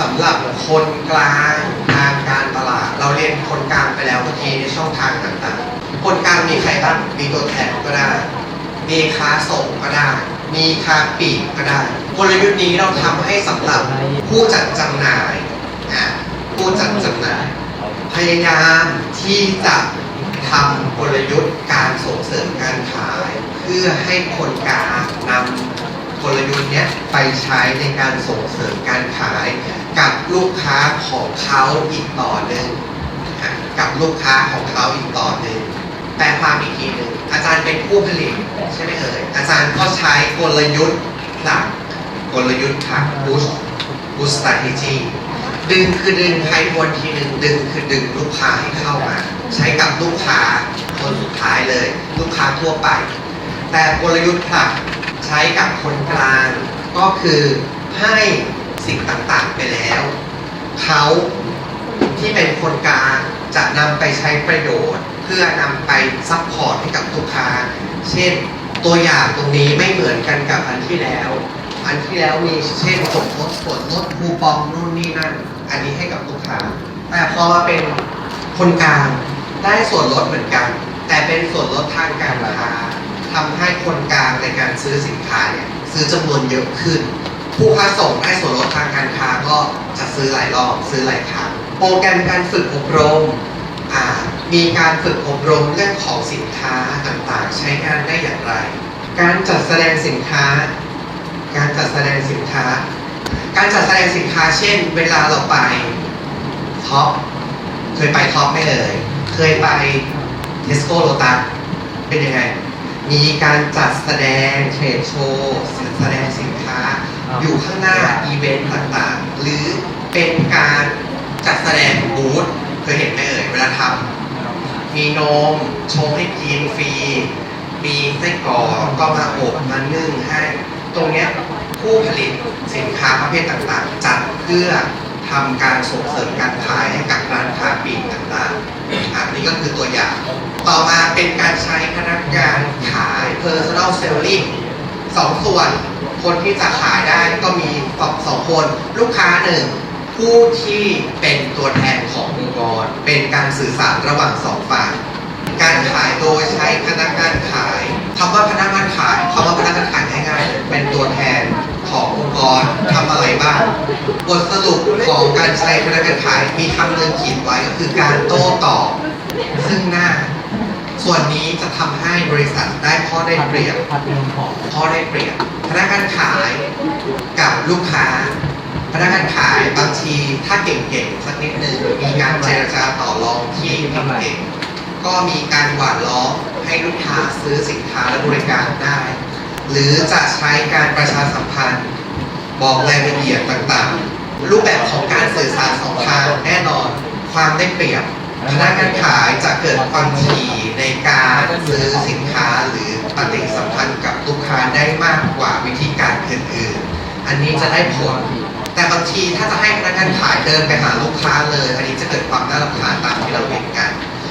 สำหรับคนกลางทางการตลาด เราเรียนคนกลางไปแล้วเมื่อกี้ในช่องทางต่างๆ คนกลางมีใครบ้างมีตัวแทนก็ได้ มีค้าส่งก็ได้ มีค้าปลีกก็ได้กลยุทธ์นี้เราทำให้สำหรับผู้จัดจำหน่ายอะผู้จัดจำหน่าย พยายามที่จะทำกลยุทธ์การส่งเสริมการขาย เพื่อให้คนกลางนำกลยุทธ์เนี้ยไปใช้ในการส่งเสริมการขาย กับลูกค้าของเขาอีกต่อหนึ่งกับลูกค้าของเขาอีกต่อหนึ่งแปลความอีกทีหนึ่งอาจารย์เป็นผู้ผลิตใช่ไหมเอ่ยอาจารย์ก็ใช้กลยุทธ์ผลักกลยุทธ์ผลัก push push strategy ดึงคือดึงใครวนทีหนึ่งดึงคือดึงลูกค้าให้เข้ามา ใช้กับลูกค้าคนสุดท้ายเลย ลูกค้าทั่วไป แต่กลยุทธ์ผลักใช้กับคนกลางก็คือให้ สิ่งต่างๆ ไปแล้ว เขาที่เป็นคนกลางจะนำไปใช้ประโยชน์ เพื่อนำไปซัพพอร์ตให้กับลูกค้า เช่นตัวอย่างตรงนี้ไม่เหมือนกันกับอันที่แล้ว อันที่แล้วมีเช่นส่งลดส่วนลดคูปองนู่นนี่นั่น อันนี้ให้กับลูกค้า แต่พอมาเป็นคนกลางได้ส่วนลดเหมือนกัน แต่เป็นส่วนลดทางการค้าทำให้คนกลางในการซื้อสินค้าเนี่ยซื้อจำนวนเยอะขึ้น ผู้ค้าส่งได้ส่วนลดทางการค้าก็จะซื้อหลายรอบซื้อหลายครั้งโปรแกรมการฝึกอบรมมีการฝึกอบรมเรื่องของสินค้าต่างๆ ใช้งานได้อย่างไร การจัดแสดงสินค้า การจัดแสดงสินค้า การจัดแสดงสินค้า เช่น เวลาเราไปท็อปเคยไปท็อปไม่เอ่ยเคยไปเทสโก้โลตัสเป็นยังไง มีการจัดแสดงเทรดโชว์แสดงสินค้า อยู่ข้างหน้าอีเวนต์ต่างๆ หรือเป็นการจัดแสดงบูธเคยเห็นไหมเอ่ยเวลาทำมีนมชงให้กินฟรี มีไส้กรอกก็มาอบมานึ่งให้ ตรงเนี้ยผู้ผลิตสินค้าประเภทต่างๆ จัดเพื่อทำการส่งเสริมการขายให้กับร้านค้าปลีกต่างๆอันนี้ก็คือตัวอย่าง ต่อมาเป็นการใช้พนักงานขาย personal selling สองส่วน คนที่จะขายได้ก็มีสองสองคน ลูกค้าหนึ่งผู้ที่เป็นตัวแทนขององค์กร เป็นการสื่อสารระหว่างสองฝ่ายการขายโดยใช้พนักงานขายคำว่าพนักงานขายคำว่าพนักงานขายง่ายๆเป็นตัวแทนขององค์กรทำอะไรบ้างบทสรุปของการใช้พนักงานขายมีคำหนึ่งขีดไว้ก็คือการโต้ตอบซึ่งหน้า ส่วนนี้จะทำให้บริษัทได้ข้อได้เปรียบผัดเงินของข้อได้เปรียบพนักงานขายกับลูกค้า พนักงานขายบางทีถ้าเก่งๆสักนิดหนึ่งมีการเจรจาต่อรองที่เก่งๆก็มีการหวานล้อมให้ลูกค้าซื้อสินค้าและบริการได้ หรือจะใช้การประชาสัมพันธ์ บอกรายละเอียดต่างๆ รูปแบบของการสื่อสารสองทางแน่นอน ความได้เปรียบ พนักงานขายจะเกิดความถี่ในการซื้อสินค้าหรือปฏิสัมพันธ์กับลูกค้าได้มากกว่าวิธีการอื่นๆ อันนี้จะได้ผล แต่บางทีถ้าจะให้พนักงานขายเดินไปหาลูกค้าเลย อันนี้จะเกิดความน่ารำคาญตามที่เราเห็นกัน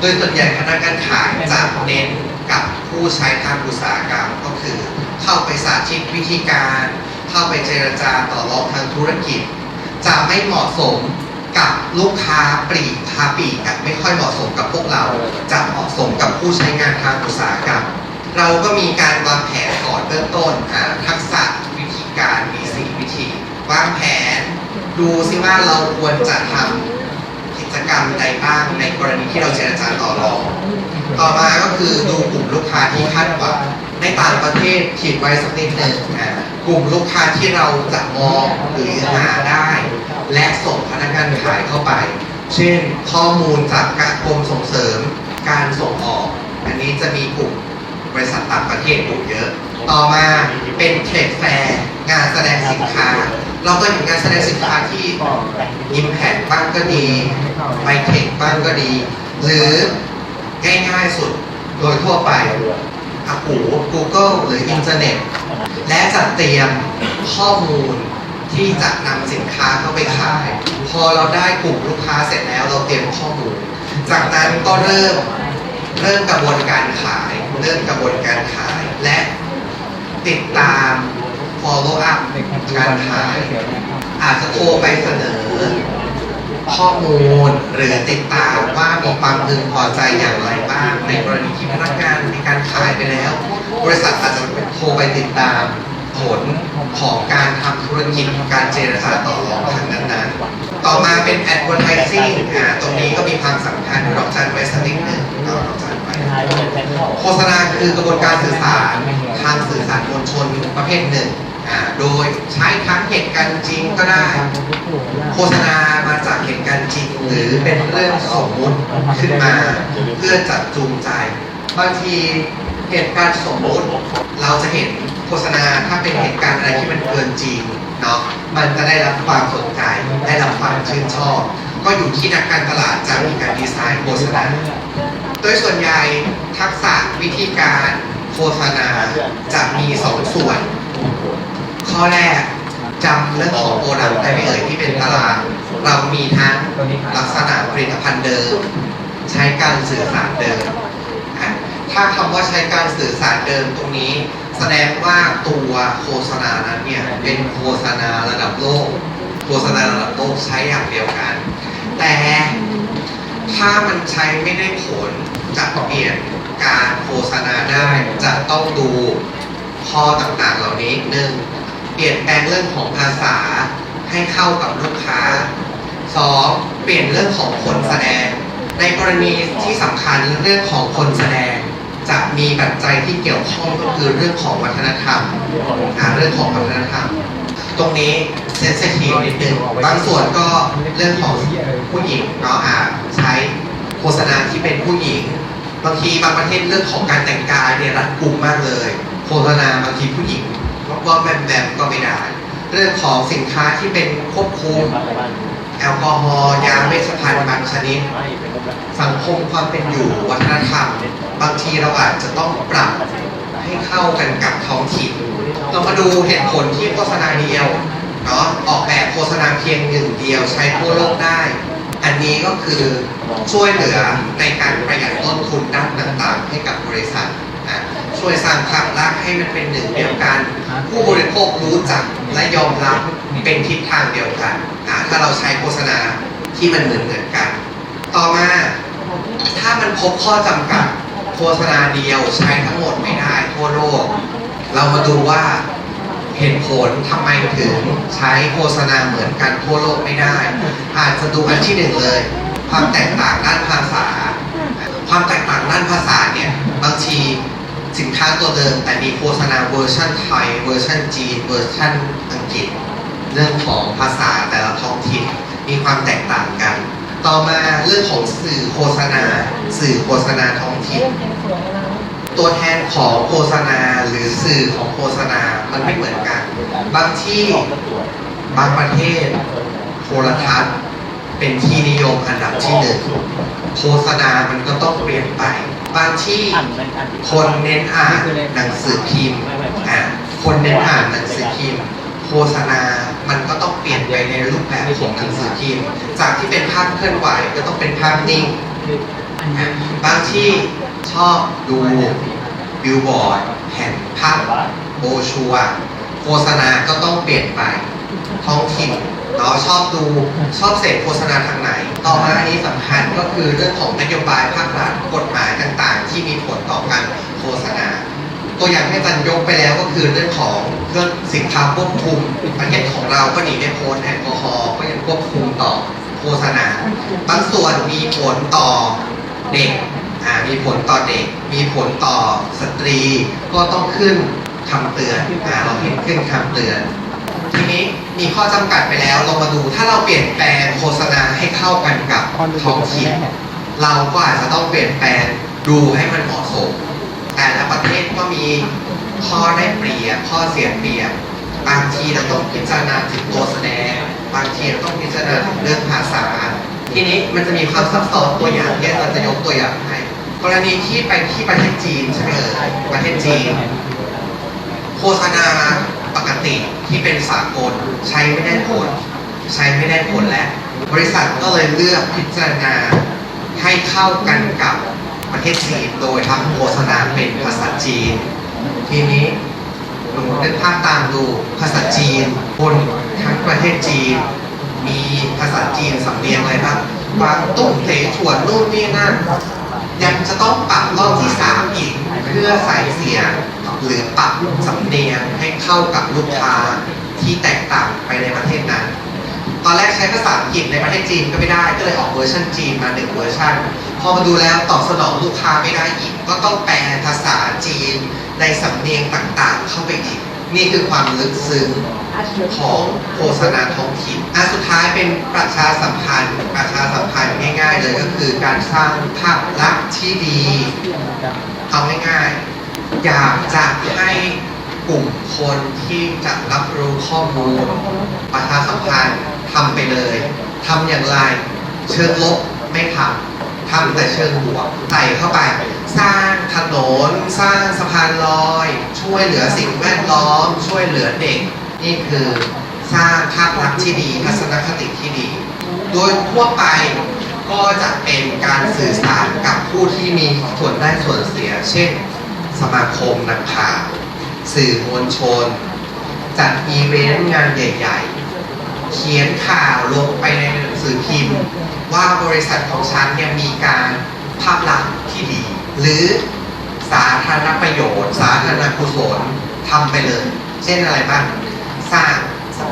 โดยส่วนใหญ่พนักงานขายจะเน้นกับผู้ใช้ทางอุตสาหกรรมก็คือ เข้าไปสาธิตวิธีการ เข้าไปเจรจาต่อรองทางธุรกิจ จะไม่เหมาะสมกับลูกค้าปลีก ค้าปลีกอะไม่ค่อยเหมาะสมกับพวกเรา จะเหมาะสมกับผู้ใช้งานทางอุตสาหกรรม เราก็มีการวางแผนก่อนเบื้องต้นอ่าทักษะวิธีการมีสี่วิธี วางแผน ดูซิว่าเราควรจะทำกิจกรรมใดบ้างในกรณีที่เราเจรจาต่อรองต่อมาก็คือดูกลุ่มลูกค้าที่คาดหวังในต่างประเทศขีดไว้สักนิดหนึ่งอ่ากลุ่มลูกค้าที่เราจะมองหรือหาได้ และส่งพนักงานขายเข้าไป เช่น ข้อมูลจากการกรมส่งเสริมการส่งออก อันนี้จะมีกลุ่มบริษัทต่างประเทศอยู่เยอะ ต่อมาเป็นเทรดแฟร์งานแสดงสินค้า เราก็เห็นงานแสดงสินค้าที่อิมแพคบ้างก็ดีไบเทคบ้างก็ดี หรือง่ายๆสุดโดยทั่วไปอะหู Google หรืออินเทอร์เน็ต และจัดเตรียมข้อมูล ที่จะนำสินค้าเข้าไปขาย พอเราได้กลุ่มลูกค้าเสร็จแล้วเราเตรียมข้อมูล จากนั้นก็เริ่มเริ่มกระบวนการขาย เริ่มกระบวนการขาย และติดตาม follow up การขาย อาจจะโทรไปเสนอ ข้อมูลหรือติดตามว่ามีความพึงพอใจอย่างไรบ้างในกรณีที่พนักงานมีการขายไปแล้ว บริษัทอาจจะโทรไปติดตาม ผลของการทำธุรกิจการเจรจาต่อรองทางนั้นๆ ต่อมาเป็น advertising อ่าตรงนี้ก็มีความสำคัญดอกจันไว้สักนิดหนึ่งเอาดอกจันไว้โฆษณาคือกระบวนการสื่อสารทางสื่อสารมวลชนประเภทหนึ่งอ่าโดยใช้ทั้งเหตุการณ์จริงก็ได้ โฆษณามาจากเหตุการณ์จริง หรือเป็นเรื่องสมมติขึ้นมา เพื่อจัดจูงใจ บางทีเหตุการณ์สมมติเราจะเห็น โฆษณาถ้าเป็นเหตุการณ์อะไรที่มันเกินจริงเนาะมันจะได้รับความสนใจ ได้รับความชื่นชอบ ก็อยู่ที่นักการตลาดจะมีการดีไซน์โฆษณาโดยส่วนใหญ่ทักษะวิธีการโฆษณาจะมีสองส่วน ข้อแรกจำเรื่องของโปรดักต์ได้ไหมเอ่ยที่เป็นตลาด เรามีทั้งลักษณะผลิตภัณฑ์เดิม ใช้การสื่อสารเดิม ถ้าคำว่าใช้การสื่อสารเดิมตรงนี้ แสดงว่าตัวโฆษณานั้นเนี่ยเป็นโฆษณาระดับโลก โฆษณาระดับโลกใช้อย่างเดียวกัน แต่ถ้ามันใช้ไม่ได้ผลจะเปลี่ยนการโฆษณาได้จะต้องดูข้อต่างๆเหล่านี้หนึ่งเปลี่ยนแปลงเรื่องของภาษาให้เข้ากับลูกค้าสองเปลี่ยนเรื่องของคนแสดง ในกรณีที่สำคัญเรื่องของคนแสดง ปัจจัยที่เกี่ยวข้องก็คือเรื่องของวัฒนธรรมอ่าเรื่องของวัฒนธรรม ตรงนี้เซนซิทีฟนิดนึงบางส่วนก็เรื่องของผู้หญิงก็อาจใช้โฆษณาที่เป็นผู้หญิงบางทีบางประเทศเรื่องของการแต่งกายเนี่ยรัดกุมมากเลย โฆษณาบางทีผู้หญิงว่าแบมแบมก็ไม่ได้ เรื่องของสินค้าที่เป็นควบคุม แอลกอฮอล์ยาเวชภัณฑ์บางชนิด สังคมความเป็นอยู่วัฒนธรรม บางทีเราอาจจะต้องปรับให้เข้ากันกับท้องถิ่นเรามาดูเหตุผลที่โฆษณาเดียวเนาะออกแบบโฆษณาเพียงหนึ่งเดียวใช้ทั่วโลกได้ อันนี้ก็คือช่วยเหลือในการประหยัดต้นทุนด้านต่างๆ ให้กับบริษัทนะ ช่วยสร้างภาพลักษณ์ให้มันเป็นหนึ่งเดียวกัน ผู้บริโภครู้จักและยอมรับเป็นทิศทางเดียวกันอะถ้าเราใช้โฆษณาที่มันเหมือนเหมือนๆกัน ต่อมาถ้ามันพบข้อจำกัดโฆษณาเดียวใช้ทั้งหมดไม่ได้ทั่วโลก เรามาดูว่าเหตุผลทำไมถึงใช้โฆษณาเหมือนกันทั่วโลกไม่ได้ อาจจะดูอันที่หนึ่งเลย ความแตกต่างด้านภาษา ความแตกต่างด้านภาษาเนี่ยบางที สินค้าตัวเดิมแต่มีโฆษณาเวอร์ชันไทย เวอร์ชันจีน เวอร์ชันอังกฤษ เรื่องของภาษาแต่ละท้องถิ่นมีความแตกต่างกัน ต่อมาเรื่องของสื่อโฆษณา สื่อโฆษณาท้องถิ่น ตัวแทนของโฆษณาหรือสื่อของโฆษณา มันไม่เหมือนกัน บางที่บางประเทศโทรทัศน์เป็นที่นิยมอันดับที่หนึ่งโฆษณามันก็ต้องเปลี่ยนไป บางที่คนเน้นอ่านหนังสือพิมพ์อะคนเน้นอ่านหนังสือพิมพ์ โฆษณา มันก็ต้องเปลี่ยนไปในรูปแบบของหนังสือพิมพ์ จากที่เป็นภาพเคลื่อนไหวก็ต้องเป็นภาพนิ่งอะบางที่ชอบดูบิลบอร์ดแผ่นภาพโบรชัวร์โฆษณาก็ต้องเปลี่ยนไปท้องถิ่น เนาะชอบดูชอบเสพโฆษณาทางไหน ต่อมาอันนี้สำคัญก็คือเรื่องของนโยบายภาครัฐกฎหมายต่างๆ ที่มีผลต่อการโฆษณา ตัวอย่างที่อาจายกไปแล้วก็คือเรื่องของเรื่องสินค้าควบคุมประเทศของเราก็หนีไม่พ้นแอลกอฮอล์ก็ยังควบคุมต่อโฆษณา บางส่วนมีผลต่อเด็กมีผลต่อเด็ก มีผลต่อสตรี ก็ต้องขึ้นคำเตือนอเราเห็นขึ้นคำเตือน ทีนี้ มีข้อจำกัดไปแล้วเรามาดูถ้าเราเปลี่ยนแปลงโฆษณาให้เข้ากันกับท้องถิ่นเราก็อาจจะต้องเปลี่ยนแปลงดูให้มันเหมาะสม แต่ละประเทศก็มีข้อได้เปรียบข้อเสียเปรียบบางทีเราต้องพิจารณาถึงตัวแสดง บางทีเราต้องพิจารณาถึงเรื่องภาษา ทีนี้มันจะมีความซับซ้อนตัวอย่างเนี่ยเราจะยกตัวอย่างให้กรณีที่ไปที่ประเทศจีนใช่ไหมเอ่ยประเทศจีน โฆษณา ปกติที่เป็นสากลใช้ไม่ได้ผล ใช้ไม่ได้ผลแล้ว บริษัทก็เลยเลือกพิจารณาให้เข้ากันกับประเทศจีนโดยทำโฆษณาเป็นภาษาจีน ทีนี้หนูนึกภาพตามดูภาษาจีนคนทั้งประเทศจีน มีภาษาจีนสำเนียงอะไรบ้างวางตุ้งเถฉวนนู่นนี่นั่นยังจะต้องปรับรอบที่สามอีกเพื่อใส่เสียง หรือปรับสำเนียงให้เข้ากับลูกค้าที่แตกต่างไปในประเทศนั้น ตอนแรกใช้ภาษาอังกฤษในประเทศจีนก็ไม่ได้ ก็เลยออกเวอร์ชันจีนมาหนึ่งเวอร์ชันพอมาดูแล้วตอบสนองลูกค้าไม่ได้อีก ก็ต้องแปลภาษาจีนในสำเนียงต่างๆ เข้าไปอีก นี่คือความลึกซึ้งของโฆษณาท้องถิ่นอันสุดท้ายเป็นประชาสัมพันธ์ ประชาสัมพันธ์ง่าย ๆ เลยก็คือการสร้างภาพลักษณ์ที่ดี เอาง่ายๆ อยากจะให้กลุ่มคนที่จะรับรู้ข้อมูล ประชาสัมพันธ์ทำไปเลยทำอย่างไร เชิงลบไม่ทำทำแต่เชิงบวกใส่เข้าไป สร้างถนน สร้างสะพานลอย ช่วยเหลือสิ่งแวดล้อม ช่วยเหลือเด็ก นี่คือสร้างภาพลักษณ์ที่ดี ทัศนคติที่ดี โดยทั่วไปก็จะเป็นการสื่อสารกับผู้ที่มีส่วนได้ส่วนเสีย เช่น สมาคมนักข่าวสื่อมวลชน จัดอีเวนต์งานใหญ่ ๆ เขียนข่าวลงไปในหนังสือพิมพ์ ว่าบริษัทของฉันเนี่ยมีการภาพลักษณ์ที่ดี หรือสาธารณประโยชน์ สาธารณกุศลทำไปเลย เช่นอะไรบ้างสร้าง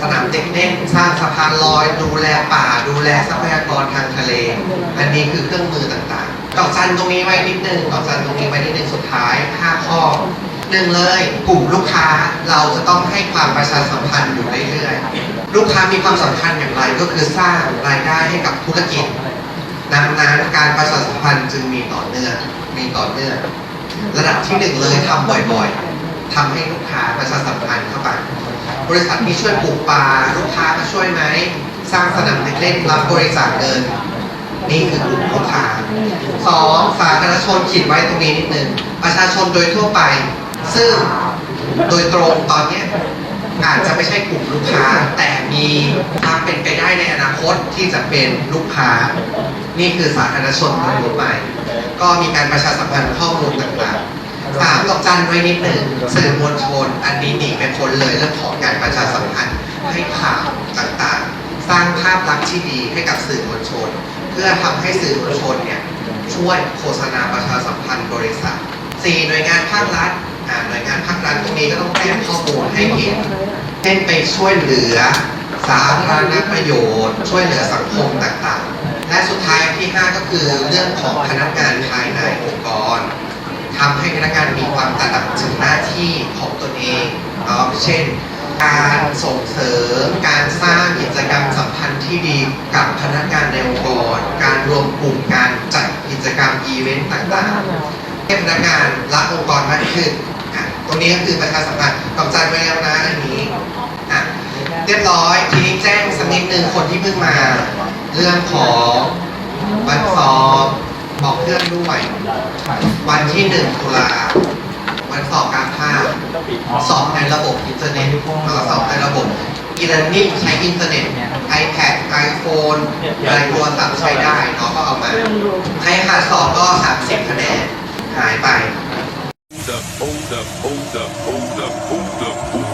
สนามเด็กเล่นสร้างสะพานลอย ดูแลป่า ดูแลทรัพยากรทางทะเล อันนี้คือเครื่องมือต่างๆ อกจันตรงนี้ไว้นิดนึงดอกจันตรงนี้ไว้นิดนึงสุดท้าย5ข้อหนึ่งเลยกลุ่มลูกค้าเราจะต้องให้ความประชาสัมพันธ์อยู่เรื่อยๆลูกค้ามีความสำคัญอย่างไรก็คือสร้างรายได้ให้กับธุรกิจดังนั้นการประชาสัมพันธ์จึงมีต่อเนื่องมีต่อเนื่องระดับที่หนึ่งเลยทำบ่อยๆทำให้ลูกค้าประชาสัมพันธ์เข้าไปบริษัทที่ช่วยปลูกปลาลูกค้ามาช่วยไหมสร้างสนามเด็กเล่นรับบริจาคเงิน นี่คือกลุ่มลูกค้าสองสาธารณชนขีดไว้ตรงนี้นิดนึงประชาชนโดยทั่วไป ซึ่งโดยตรงตอนนี้อาจจะไม่ใช่กลุ่มลูกค้า แต่มีความเป็นไปได้ในอนาคตที่จะเป็นลูกค้า นี่คือสาธารณชนโดยทั่วไป ก็มีการประชาสัมพันธ์ข้อมูลต่างๆสามดอกจันไว้นิดหนึ่งสื่อมวลชน อันนี้หนีไปพ้นเลยเรื่องของการประชาสัมพันธ์ให้ข่าวต่างๆ สร้างภาพลักษณ์ที่ดีให้กับสื่อมวลชน เพื่อทำให้สื่อมวลชนเนี่ยช่วยโฆษณาประชาสัมพันธ์บริษัทสี่หน่วยงานภาครัฐหน่วยงานภาครัฐตรงนี้ก็ต้องแจ้งข้อมูลให้เห็นเช่นไปช่วยเหลือสาธารณประโยชน์ ช่วยเหลือสังคมต่างๆ และสุดท้ายที่ 5 ก็คือเรื่องของพนักงานภายในองค์กรทำให้พนักงานมีความตระหนักถึงหน้าที่ของตนเองเนาะเช่น การส่งเสริม การสร้างกิจกรรมสัมพันธ์ที่ดีกับพนักงานในองค์กร การรวมกลุ่มการจัดกิจกรรมอีเวนต์ต่างๆให้พนักงานรักองค์กรมากขึ้นอะตรงนี้ก็คือประชาสัมพันธ์กำจัดไว้แล้วนะอันนี้อะเรียบร้อยทีนี้แจ้งสักนิดนึงคนที่เพิ่งมา เรื่องของวันสอบบอกเพื่อนด้วยวันที่หนึ่งตุลา วันสอบการภาคสอบในระบบอินเทอร์เน็ตแล้วก็สอบในระบบอีเลนนิ่งใช้อินเทอร์เน็ต iPad iPhone อะไรโทรศัพท์ใช้ได้เนาะก็เอามา ใครขาดสอบก็ 30 คะแนน หายไป hold up, hold up, hold up, hold up, hold up, hold up.